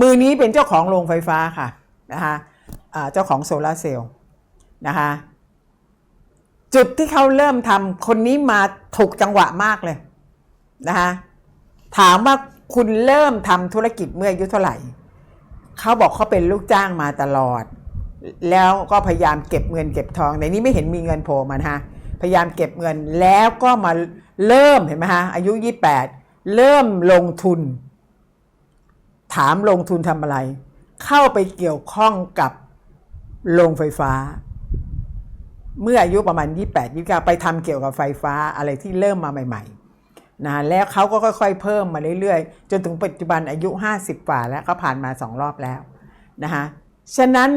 มือนี้เป็นเจ้าของโรงไฟฟ้าค่ะนะคะเจ้าของโซลาเซลล์นะคะจุดที่เขาเริ่มทำคนนี้มาถูกจังหวะมากเลยนะคะถามว่าคุณเริ่มทำธุรกิจเมื่ออายุเท่าไหร่ เขาบอกเขาเป็นลูกจ้างมาตลอด แล้วก็พยายามเก็บเงินเก็บทองในนี้ไม่เห็นมีเงินโผล่มานะฮะพยายามเก็บเงินแล้วก็มาเริ่มเห็นไหมฮะอายุ 28 เริ่มลงทุน ถามลงทุนทำอะไร เข้าไปเกี่ยวข้องกับโรงไฟฟ้า เมื่ออายุประมาณ 28 29 ไปทำเกี่ยวกับไฟฟ้าอะไรที่เริ่มมาใหม่ ๆนะแล้วเขาก็ค่อยๆ เพิ่มมาเรื่อยๆ จนถึงปัจจุบันอายุ 50กว่าแล้วเขาผ่านมาสองรอบแล้วนะคะฉะนั้น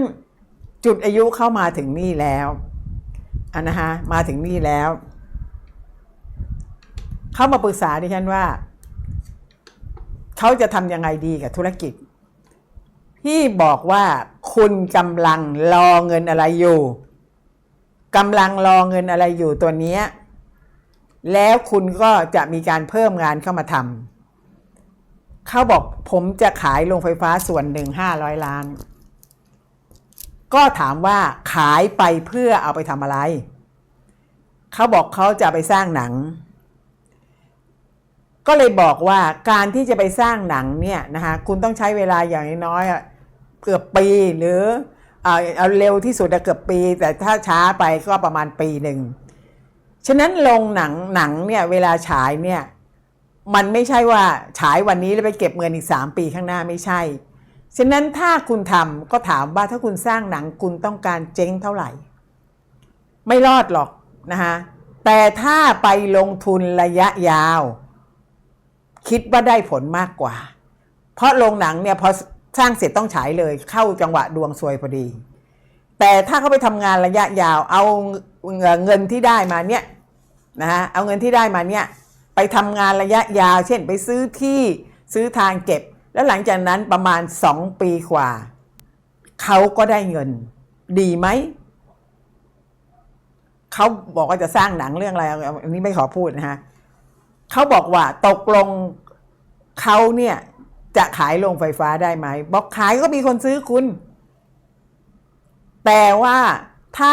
จุดอายุเข้ามาถึงนี่แล้วอันนะคะมาถึงนี่แล้ว เข้ามาปรึกษาดิฉันว่า เขาจะทำยังไงดีกับธุรกิจ พี่บอกว่าคุณกำลังรอเงินอะไรอยู่กำลังรอเงินอะไรอยู่ตัวนี้ แล้วคุณก็จะมีการเพิ่มงานเข้ามาทำเขาบอกผมจะขายโรงไฟฟ้าส่วนหนึ่งห้าร้อยล้าน ก็ถามว่าขายไปเพื่อเอาไปทำอะไร เขาบอกเขาจะไปสร้างหนัง ก็เลยบอกว่าการที่จะไปสร้างหนังเนี่ยนะคะคุณต้องใช้เวลาอย่างน้อยเกือบปีหรือเอาเอาเร็วที่สุดเกือบปี แต่ถ้าช้าไปก็ประมาณปีหนึ่งฉะนั้นลงหนังหนังเนี่ยเวลาฉายเนี่ยมันไม่ใช่ว่าฉายวันนี้แล้วไปเก็บเงินอีก 3 ปีข้างหน้าไม่ใช่ ฉะนั้นถ้าคุณทำก็ถามว่าถ้าคุณสร้างหนังคุณต้องการเจ๊งเท่าไหร่ ไม่รอดหรอกนะคะแต่ถ้าไปลงทุนระยะยาว คิดว่าได้ผลมากกว่า เพราะโรงหนังเนี่ยพอสร้างเสร็จต้องฉายเลยเข้าจังหวะดวงซวยพอดี แต่ถ้าเขาไปทำงานระยะยาวเอาเงินที่ได้มาเนี่ยนะฮะเอาเงินที่ได้มาเนี่ยไปทำงานระยะยาว เช่นไปซื้อที่ซื้อทางเก็บ แล้วหลังจากนั้นประมาณ 2 ปีกว่า เขาก็ได้เงิน ดีไหมเขาบอกว่าจะสร้างหนังเรื่องอะไรอันนี้ไม่ขอพูดนะฮะ เขาบอกว่าตกลงเขาเนี่ยจะขายโรงไฟฟ้าได้ไหม บอกขายก็มีคนซื้อคุณ แต่ว่าถ้า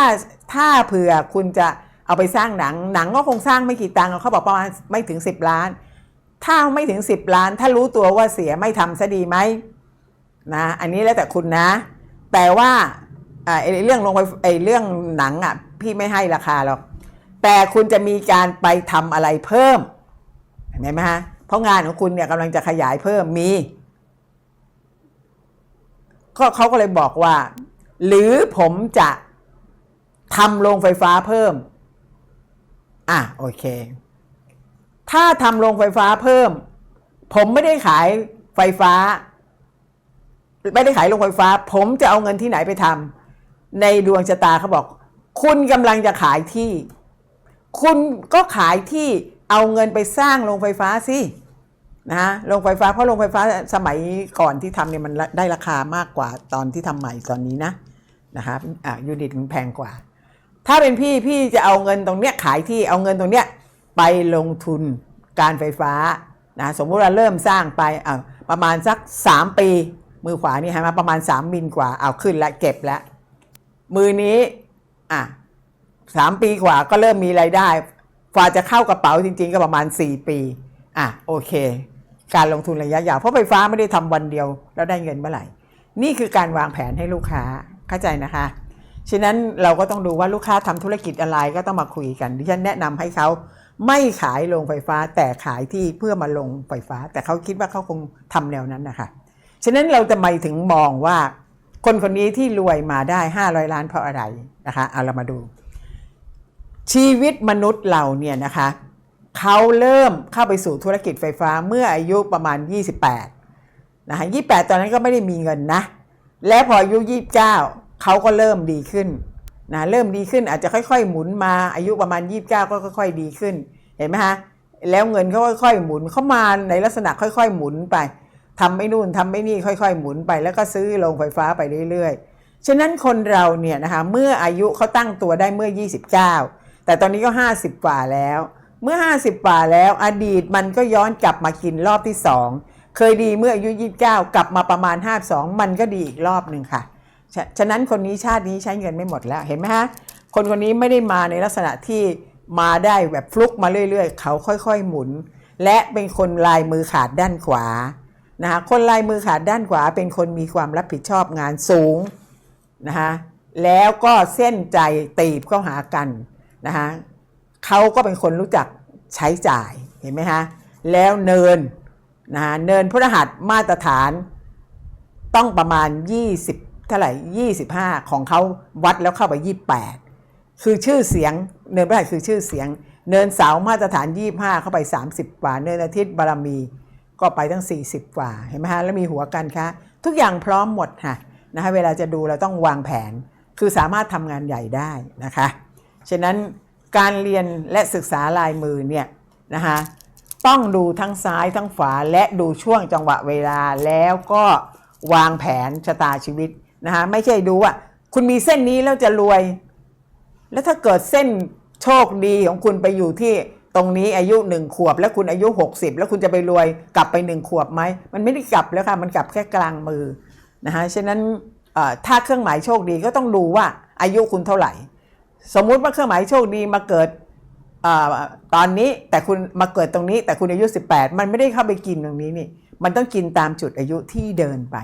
ถ้าเผื่อคุณจะเอาไปสร้างหนัง หนังก็คงสร้างไม่กี่ตังค์เขาบอกประมาณไม่ถึง 10 ล้าน ถ้าไม่ถึง 10 ล้าน ถ้ารู้ตัวว่าเสียไม่ทำซะดีไหมนะอันนี้แล้วแต่คุณนะ แต่ว่าไอ้เรื่องลงไปไอ้เรื่องหนังอะพี่ไม่ให้ราคาหรอกแต่คุณจะมีการไปทำอะไรเพิ่ม เห็นไหมฮะเพราะงานของคุณเนี่ยกำลังจะขยายเพิ่มมีก็เขาก็เลยบอกว่า หรือผมจะทำโรงไฟฟ้าเพิ่ม อะโอเค ถ้าทำโรงไฟฟ้าเพิ่ม ผมไม่ได้ขายไฟฟ้า ไม่ได้ขายโรงไฟฟ้า ผมจะเอาเงินที่ไหนไปทำในดวงชะตาเขาบอก คุณกำลังจะขายที่ คุณก็ขายที่ เอาเงินไปสร้างโรงไฟฟ้าสินะฮะโรงไฟฟ้าเพราะโรงไฟฟ้าสมัยก่อนที่ทำเนี่ยมันได้ราคามากกว่าตอนที่ทำใหม่ตอนนี้นะนะครับอะยูนิตมันแพงกว่า ถ้าเป็นพี่พี่จะเอาเงินตรงเนี้ยขายที่เอาเงินตรงเนี้ยไปลงทุนการไฟฟ้านะสมมุติว่าเริ่มสร้างไปอะประมาณสัก 3 ปี มือขวานี่ฮะมาประมาณ 3 มิลกว่าเอาขึ้นและเก็บแล้วมือนี้อะสามปีกว่าก็เริ่มมีไรายได้ กว่าจะเข้ากระเป๋าจริง ๆ ก็ประมาณ 4 ปีอะโอเค การลงทุนระยะยาวเพราะไฟฟ้าไม่ได้ทำวันเดียวแล้วได้เงินเมื่อไหร่ นี่คือการวางแผนให้ลูกค้าเข้าใจนะคะฉะนั้นเราก็ต้องดูว่าลูกค้าทำธุรกิจอะไรก็ต้องมาคุยกันดิฉันแนะนำให้เขาไม่ขายโรงไฟฟ้าแต่ขายที่เพื่อมาลงไฟฟ้า แต่เขาคิดว่าเขาคงทำแนวนั้นนะคะฉะนั้นเราจะไม่ถึงมองว่า คนคนนี้ที่รวยมาได้ 500 ล้านเพราะอะไรนะคะเอาเรามาดู ชีวิตมนุษย์เราเนี่ยนะคะเขาเริ่มเข้าไปสู่ธุรกิจไฟฟ้าเมื่ออายุประมาณ 28นะคะ28 ตอนนั้นก็ไม่ได้มีเงินนะ และพออายุ 29เขาก็เริ่มดีขึ้นนะเริ่มดีขึ้นอาจจะค่อยๆ หมุนมาอายุประมาณ 29 ก็ค่อย ๆ ดีขึ้นเห็นไหมฮะแล้วเงินเขาค่อยๆหมุนเข้ามาในลักษณะค่อย ๆ หมุนไปทำไม่นู่นทำไม่นี่ค่อย ๆ หมุนไปแล้วก็ซื้อโรงไฟฟ้าไปเรื่อยๆ ฉะนั้นคนเราเนี่ยนะคะเมื่ออายุเขาตั้งตัวได้เมื่อ 29 แต่ตอนนี้ก็ 50กว่าแล้ว เมื่อ 50กว่าแล้ว อดีตมันก็ย้อนกลับมากินรอบที่ 2 เคยดีเมื่ออายุ 29 กลับมาประมาณ 52 มันก็ดีอีกรอบหนึ่งค่ะฉะฉะนั้นคนนี้ชาตินี้ใช้เงินไม่หมดแล้วเห็นไหมฮะคนคนนี้ไม่ได้มาในลักษณะที่มาได้แบบฟลุกมาเรื่อย ๆ เขาค่อยๆหมุน และเป็นคนลายมือขาดด้านขวานะคะคนลายมือขาดด้านขวา เป็นคนมีความรับผิดชอบงานสูงนะคะแล้วก็เส้นใจตีบเข้าหากัน นะคะเขาก็เป็นคนรู้จักใช้จ่ายเห็นไหมฮะแล้วเนินนะคะเนินพฤหัสมาตรฐานต้องประมาณ 20 เท่าไหร่ 25 ของเขาวัดแล้วเข้าไป 28 คือชื่อเสียงเนินพฤหัสคือชื่อเสียง เนินเสามาตรฐาน 25 เข้าไป 30 กว่า เนินอาทิตย์บารมีก็ไปตั้ง 40 กว่าเห็นไหมฮะแล้วมีหัวกันคะทุกอย่างพร้อมหมดค่ะนะคะเวลาจะดูเราต้องวางแผน คือสามารถทำงานใหญ่ได้นะคะ ฉะนั้นการเรียนและศึกษาลายมือเนี่ยนะคะต้องดูทั้งซ้ายทั้งขวาและดูช่วงจังหวะเวลาแล้วก็วางแผนชะตาชีวิตนะคะไม่ใช่ดูว่าคุณมีเส้นนี้แล้วจะรวย แล้วถ้าเกิดเส้นโชคดีของคุณไปอยู่ที่ตรงนี้อายุหนึ่งขวบ แล้วคุณอายุ 60 แล้วคุณจะไปรวยกลับไปหนึ่งขวบไหมมันไม่ได้กลับแล้วค่ะมันกลับแค่กลางมือนะคะฉะนั้นถ้าเครื่องหมายโชคดีก็ต้องดูว่าอายุคุณเท่าไหร่ สมมุติว่าเครื่องหมายโชคดีมาเกิดอตอนนี้แต่คุณมาเกิดตรงนี้ แต่คุณอายุ 18 มันไม่ได้เข้าไปกินตรงนี้นี่ มันต้องกินตามจุดอายุที่เดินไป